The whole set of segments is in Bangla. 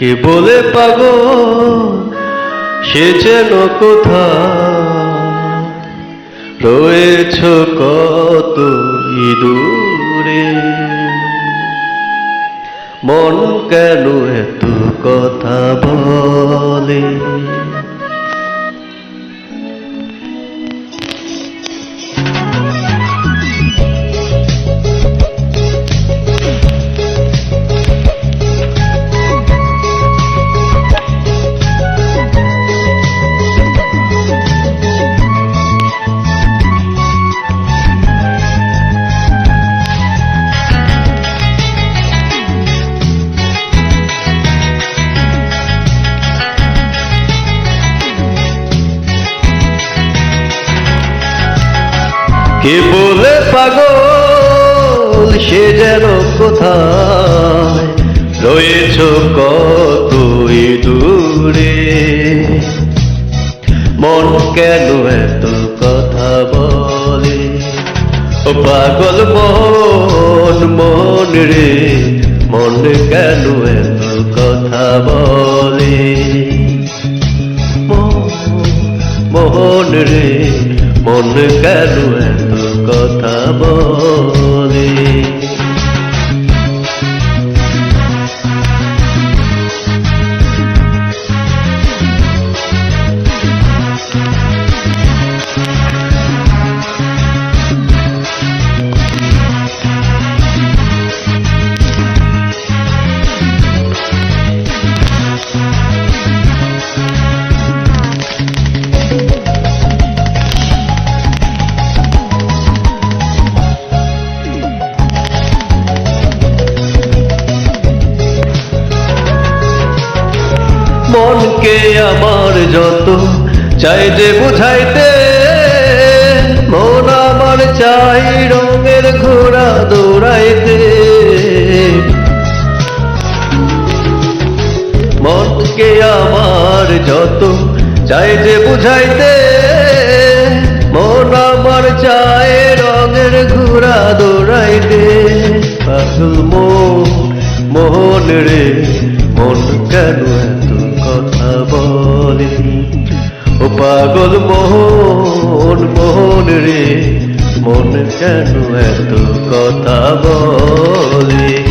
কে বলে পাগ সে যেন কোথা রয়েছ কত দূরে মন কেন এত কথা বলে? কে বলে পাগল, সে যেন কোথায়? রয়েছ কতই দূরে? মন কেন এত কথা বলে? ও পাগল মন মন রে, মন কেন এত কথা বলে? মোহন রে, মন কেন এত কথা বলে। মনকে আমার যত। চাই যে বুঝাইতে, মন আমার চাই রঙের ঘোড়া দৌড়াইতে। মনকে আমার যত, চাই যে বুঝাইতে, মন আমার চাই রঙের ঘোড়া দৌড়াইতে। মন মোহন রে, মন কেন এত কথা বলে ও পাগল মোহন মোহন রে মন কেন এত কথা বলে?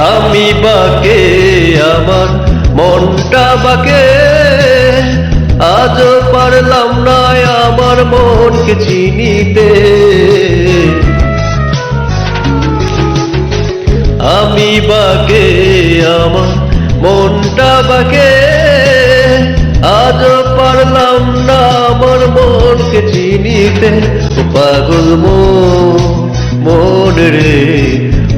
আমি বাকে, আমার মনটা বাকে। আজও পারলাম না আমার মনকে চিনিতে। আমি বাকে, আমার মনটা বাকে। আজও পারলাম না আমার মনকে চিনিতে। পাগল মন রে।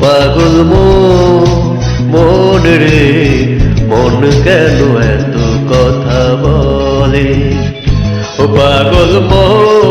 পাগল মন রে মন কেন এত কথা বলে? ও পাগল মন